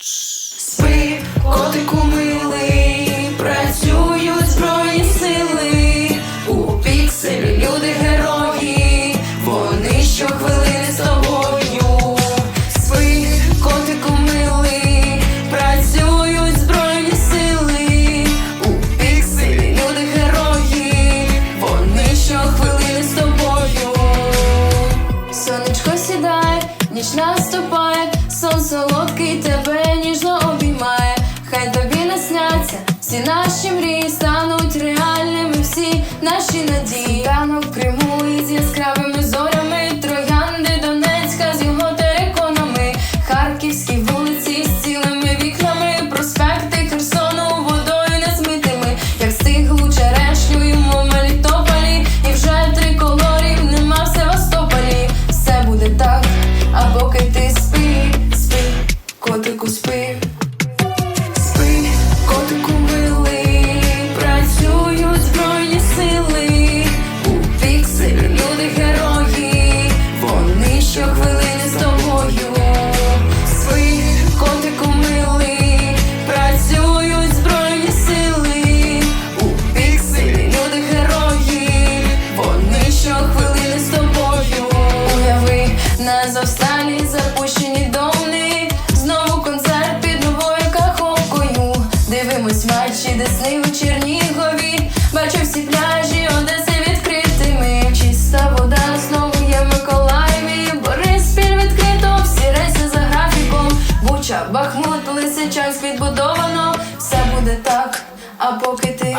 Спи, котику милий, працюють збройні сили, у пікселі люди герої, вони щохвилини з тобою. Спи, котику милий, працюють збройні сили, у пікселі люди герої, вони щохвилини з тобою. Сонечко сідає, ніч наступає, сон солодкий тебе наші надії. Ранок прямує з яскравими зорями, троянди Донецька з його териконами, Харківські вулиці з цілими вікнами, проспекти Херсону водою незмитими, як стиглу черешню йому в Мелітополі, і вже триколорів нема в Севастополі. Все буде так, а поки ти спи, спи, котику. Спи, Бахмут, Лисичанськ відбудовано. Все буде так, а поки ти